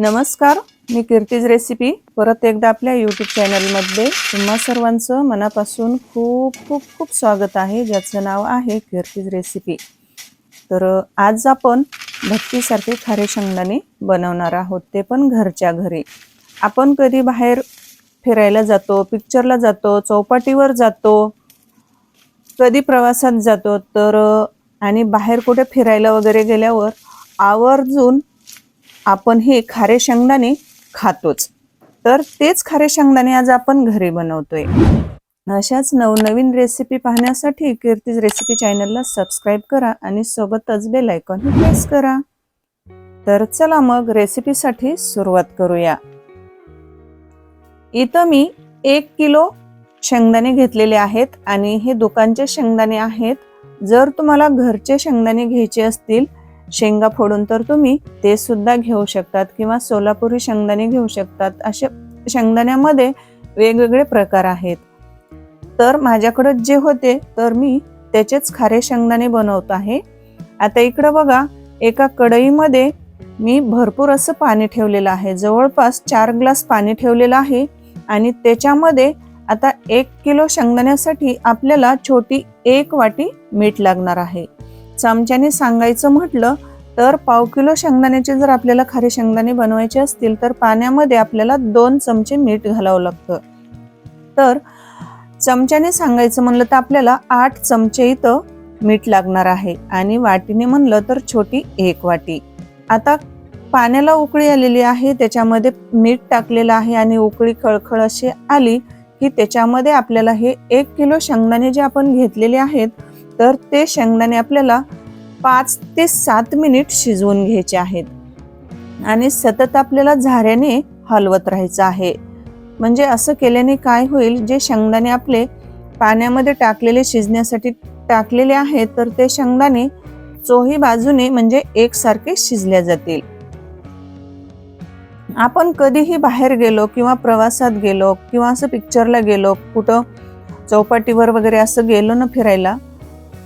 नमस्कार मी कीर्तीज रेसिपी. परत एकदा आपल्या यूट्यूब चॅनलमध्ये तुम्हा सर्वांचं मनापासून खूप खूप खूप स्वागत आहे ज्याचं नाव आहे कीर्तीज रेसिपी. तर आज आपण भट्टीसारखे खारे शेंगदाणे बनवणार आहोत ते पण घरच्या घरी. आपण कधी बाहेर फिरायला जातो पिक्चरला जातो चौपाटीवर जातो कधी प्रवासात जातो तर आणि बाहेर कुठे फिरायला वगैरे गेल्यावर आवर्जून आपण हे खारे शेंगदाणे खातोच. तर तेच खारे शेंगदाणे आज आपण घरी बनवतोय. अशाच नवनवीन रेसिपी पाहण्यासाठी कीर्तीज रेसिपी चॅनलला सबस्क्राईब करा आणि सोबतच बेल आयकॉन प्रेस करा. तर चला मग रेसिपीसाठी सुरुवात करूया. इथं मी एक किलो शेंगदाणे घेतलेले आहेत आणि हे दुकानचे शेंगदाणे आहेत. जर तुम्हाला घरचे शेंगदाणे घ्यायचे असतील शेंगा फोडून तर तुम्ही ते सुद्धा घेऊ शकतात किंवा सोलापुरी शेंगदाणे घेऊ शकतात. असे शेंगदाण्यामध्ये वेगवेगळे प्रकार आहेत. तर माझ्याकडे जे होते तर मी त्याचेच खारे शेंगदाणे बनवत आहे. आता इकडं बघा एका कढईमध्ये मी भरपूर असं पाणी ठेवलेलं आहे. जवळपास चार ग्लास पाणी ठेवलेलं आहे आणि त्याच्यामध्ये आता एक किलो शेंगदाण्यासाठी आपल्याला छोटी एक वाटी मीठ लागणार आहे. चमच्याने सांगायचं म्हटलं तर पाव किलो शेंगदाण्याचे जर आपल्याला खारे शेंगदाणे बनवायचे असतील तर पाण्यामध्ये आपल्याला दोन चमचे मीठ घालावं लागतं. तर चमच्याने सांगायचं म्हणलं तर आपल्याला आठ चमचे इथं मीठ लागणार आहे आणि वाटीने म्हणलं तर छोटी एक वाटी. आता पाण्याला उकळी आलेली आहे त्याच्यामध्ये मीठ टाकलेलं आहे आणि उकळी खळखळ अशी आली की त्याच्यामध्ये आपल्याला हे एक किलो शेंगदाणे जे आपण घेतलेले आहेत तर ते शेंगदाणे आपल्याला पाच ते सात मिनिट शिजवून घ्यायचे आहेत. आणि सतत आपल्याला झाऱ्याने हलवत राहायचं आहे. म्हणजे असं केल्याने काय होईल जे शेंगदाणे आपले पाण्यामध्ये टाकलेले शिजण्यासाठी टाकलेले आहेत तर ते शेंगदाणे चोही बाजूने म्हणजे एकसारखे शिजल्या जातील. आपण कधीही बाहेर गेलो किंवा प्रवासात गेलो किंवा असं पिक्चरला गेलो कुठं चौपाटीवर वगैरे असं गेलो ना फिरायला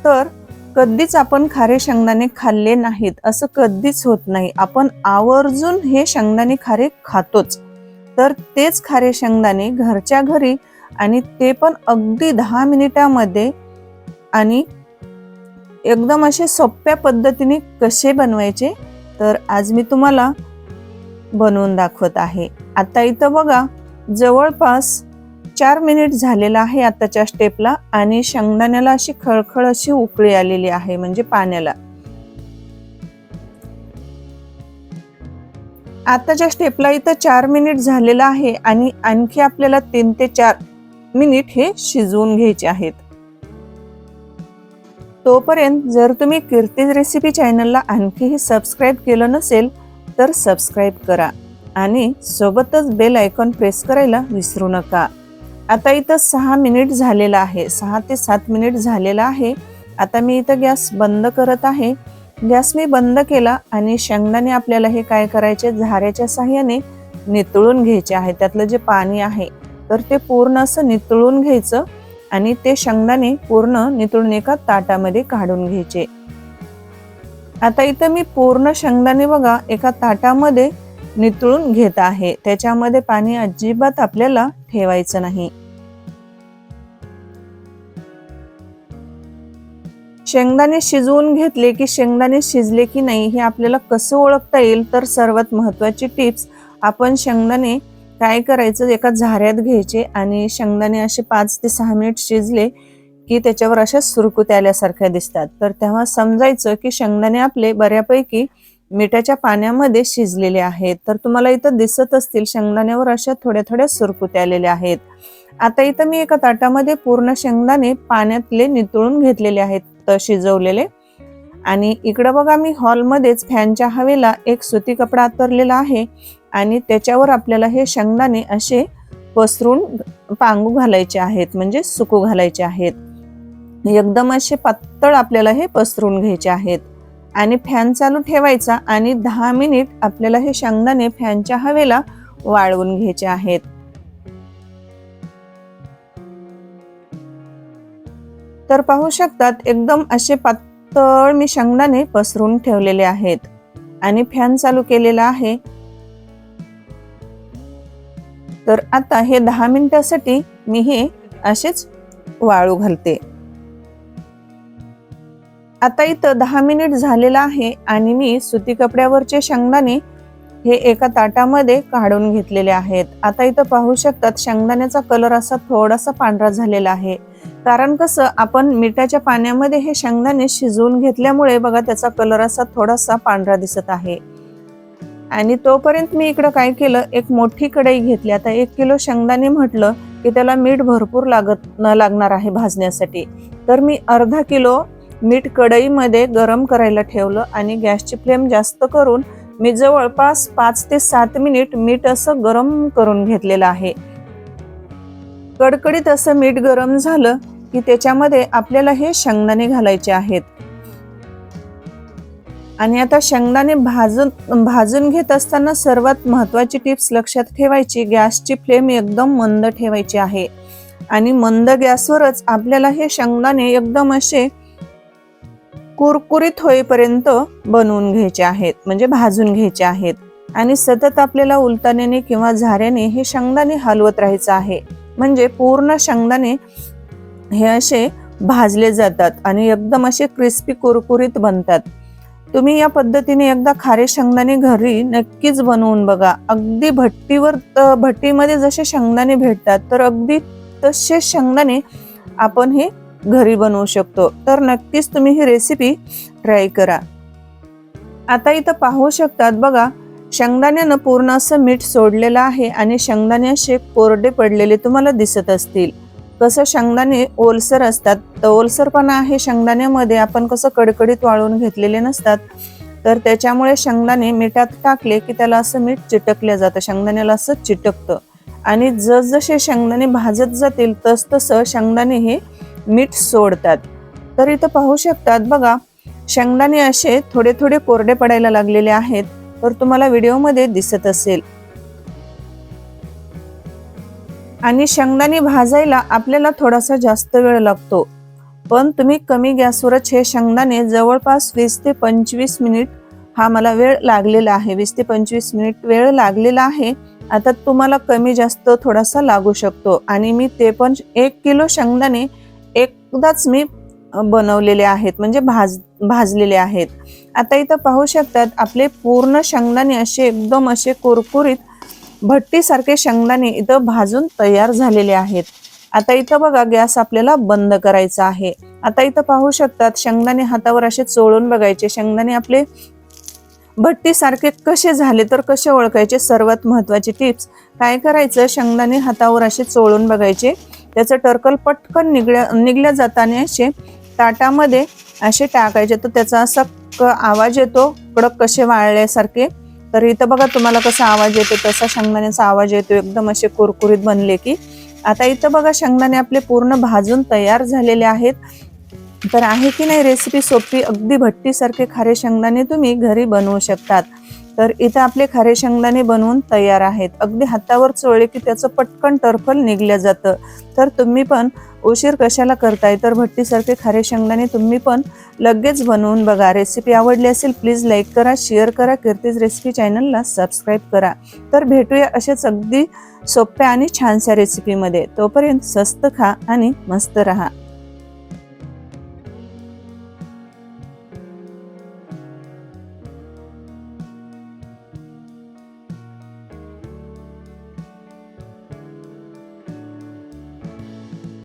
तर कधीच आपण खारे शेंगदाणे खाल्ले नाहीत. असं कधीच होत नाही. आपण आवर्जून हे शेंगदाणे खारे खातोच. तर तेच खारे शेंगदाणे घरच्या घरी आणि ते पण अगदी दहा मिनिटामध्ये आणि एकदम असे सोप्या पद्धतीने कसे बनवायचे? तर आज मी तुम्हाला बनवून दाखवत आहे. आता इथं बघा जवळपास चार मिनिट झालेला आहे आताच्या स्टेपला आणि शेंगदाण्याला अशी खळखळ अशी उकळी आलेली आहे म्हणजे पाण्याला. आताच्या स्टेपला इथं चार मिनिट झालेला आहे आणि आणखी आपल्याला तीन ते चार मिनिट हे शिजवून घ्यायचे आहेत. तोपर्यंत जर तुम्ही कीर्ती रेसिपी चॅनलला आणखीही सबस्क्राईब केलं नसेल तर सबस्क्राईब करा आणि सोबतच बेल आयकॉन प्रेस करायला विसरू नका. आता इथं सहा मिनिट झालेला आहे. सहा ते सात मिनिट झालेला आहे. आता मी इथं गॅस बंद करत आहे. गॅस मी बंद केला आणि शेंगदाणे आपल्याला हे काय करायचे? झाऱ्याच्या साह्याने नितळून घ्यायचे आहे. त्यातलं जे पाणी आहे तर ते पूर्ण असं नितळून घ्यायचं आणि ते शेंगदाणे पूर्ण नितळून एका ताटामध्ये काढून घ्यायचे. आता इथं मी पूर्ण शेंगदाणे बघा एका ताटामध्ये नितळून घेत आहे. त्याच्यामध्ये पाणी अजिबात आपल्याला ठेवायचं नाही. शेंगदाणे शिजवून घेतले की शेंगदाणे शिजले की नाही हे आपल्याला कसं ओळखता येईल? तर सर्वात महत्त्वाची टिप्स आपण शेंगदाणे काय करायचं एका झाऱ्यात घ्यायचे आणि शेंगदाणे असे पाच ते सहा मिनिट शिजले की त्याच्यावर अशा सुरकुत्या आल्यासारख्या दिसतात. तर तेव्हा समजायचं की शेंगदाणे आपले बऱ्यापैकी मिठाच्या पाण्यामध्ये शिजलेले आहेत. तर तुम्हाला इथं दिसत असतील शेंगदाण्यावर अशा थोड्या थोड्या सुरकुत्या आलेल्या आहेत. आता इथं मी एका ताटामध्ये पूर्ण शेंगदाणे पाण्यातले नितळून घेतलेले आहेत. शिजवलेले. आणि इकडं बघा मी हॉलमध्येच फॅनच्या हवेला एक सुती कपडा आतरलेला आहे आणि त्याच्यावर आपल्याला हे शेंगदाणे असे पसरून पांगू घालायचे आहेत म्हणजे सुकू घालायचे आहेत. एकदम असे पातळ आपल्याला हे पसरून घ्यायचे आहेत. आणि फॅन चालू ठेवायचा आणि दहा मिनिट आपल्याला हे शेंगदाणे फॅनच्या हवेला वाळवून घ्यायचे आहेत. तर पाहू शकतात एकदम असे पातळ मी शेंगदाणे पसरून ठेवलेले आहेत. आणि फॅन चालू केलेला आहे. तर आता हे दहा मिनिटासाठी मी हे असेच वाळू घालते. आता इथं दहा मिनिट झालेला आहे आणि मी सुती कपड्यावरचे शेंगदाणे हे एका ताटामध्ये काढून घेतलेले आहेत. आता इथं पाहू शकतात शेंगदाण्याचा कलर असा थोडासा पांढरा झालेला आहे. कारण कसं आपण मिठाच्या पाण्यामध्ये हे शेंगदाणे शिजवून घेतल्यामुळे बघा त्याचा कलर असा थोडासा पांढरा दिसत आहे. आणि तोपर्यंत मी इकडं काय केलं एक मोठी कढई घेतली. आता एक किलो शेंगदाणे म्हटलं की त्याला मीठ भरपूर लागत न लागणार आहे भाजण्यासाठी. तर मी अर्धा किलो मीठ कढईमध्ये गरम करायला ठेवलं आणि गॅसची फ्लेम जास्त करून मी जवळपास पाच ते सात मिनिट मीठ असं गरम करून घेतलेलं आहे. कडकडीत असं मीठ गरम झालं की त्याच्यामध्ये आपल्याला हे शेंगदाणे घालायचे आहेत. आणि आता शेंगदाणे भाजून भाजून घेत असताना सर्वात महत्वाची टिप्स लक्षात ठेवायची गॅसची फ्लेम एकदम मंद ठेवायची आहे. आणि मंद गॅसवरच आपल्याला हे शेंगदाणे एकदम असे कुरकुरीत होईपर्यंत बनवून घ्यायचे आहेत म्हणजे भाजून घ्यायचे आहेत. आणि सतत आपल्याला उलटाण्याने किंवा झाऱ्याने हे शेंगदाणे हलवत राहायचं आहे. म्हणजे पूर्ण शेंगदाणे हे असे भाजले जातात आणि एकदम असे क्रिस्पी कुरकुरीत बनतात. तुम्ही या पद्धतीने एकदा खारे शेंगदाणे घरी नक्कीच बनवून बघा. अगदी भट्टीवर भट्टीमध्ये जसे शेंगदाणे भेटतात तर अगदी तसे शेंगदाणे आपण हे घरी बनवू शकतो. तर नक्कीच तुम्ही ही रेसिपी ट्राय करा. आता इथं पाहू शकतात बघा शेंगदाण्यानं पूर्ण असं मीठ सोडलेलं आहे आणि शेंगदाणे असे कोरडे पडलेले तुम्हाला दिसत असतील. कसं शेंगदाणे ओलसर असतात तर ओलसरपणा आहे शेंगदाण्यामध्ये. आपण कसं कडकडीत वाळून घेतलेले नसतात. तर त्याच्यामुळे शेंगदाणे मिठात टाकले की त्याला असं मीठ चिटकलं जातं. शेंगदाण्याला असं चिटकतं. आणि जसजसे शेंगदाणे भाजत जातील तसतसं शेंगदाणे हे मीठ सोडतात. तर इथं पाहू शकतात बघा शेंगदाणे असे थोडे थोडे कोरडे पडायला लागलेले आहेत. तर तुम्हाला व्हिडिओमध्ये दिसत असेल. आणि शेंगदाणे भाजायला आपल्याला थोडासा जास्त वेळ लागतो. पण तुम्ही कमी गॅसवरच हे शेंगदाणे जवळपास वीस ते पंचवीस मिनिट हा मला वेळ लागलेला आहे. वीस ते पंचवीस मिनिट वेळ लागलेला आहे. आता तुम्हाला कमी जास्त थोडासा लागू शकतो. आणि मी ते पण एक किलो शेंगदाणे एकदाच मी बनवलेले आहेत. म्हणजे भाज भाजलेले आहेत. आता इथं पाहू शकतात आपले पूर्ण शेंगदाणे असे एकदम असे कुरकुरीत भट्टीसारखे शेंगदाणे इथं भाजून तयार झालेले आहेत. आता इथं बघा गॅस आपल्याला बंद करायचा आहे. आता इथं पाहू शकतात शेंगदाणे हातावर असे चोळून बघायचे. शेंगदाणे आपले भट्टीसारखे कसे झाले तर कसे ओळखायचे? सर्वात महत्वाची टिप्स. काय करायचं? शेंगदाणे हातावर असे चोळून बघायचे. त्याचं टर्कल पटकन निघल्या निघल्या जाताना असे ताटामध्ये असे टाकायचे. तर त्याचा असा क आवाज येतो. कडक कसे वाळल्यासारखे. तर इथं बघा तुम्हाला कसा आवाज येतो तसा शेंगदाण्याचा आवाज येतो एकदम असे कुरकुरीत बनले की. आता इथं बघा शेंगदाणे आपले पूर्ण भाजून तयार झालेले आहेत. तर आहे की नाही रेसिपी सोपी? अगदी भट्टीसारखे खारे शेंगदाणे तुम्ही घरी बनवू शकतात. तर इथं आपले खारे शेंगदाणे बनवून तयार आहेत. अगदी हातावर चोळले की त्याचं पटकन टरफल निघलं जातं. तर तुम्ही पण उशीर कशाला करताय? तर भट्टीसारखे खारे शेंगदाणे तुम्ही पण लगेच बनवून बघा. रेसिपी आवडली असेल प्लीज लाईक करा शेअर करा. कीर्तीज रेसिपी चॅनलला सबस्क्राईब करा. तर भेटूया असेच अगदी सोप्या आणि छानशा रेसिपीमध्ये तोपर्यंत स्वस्त खा आणि मस्त रहा.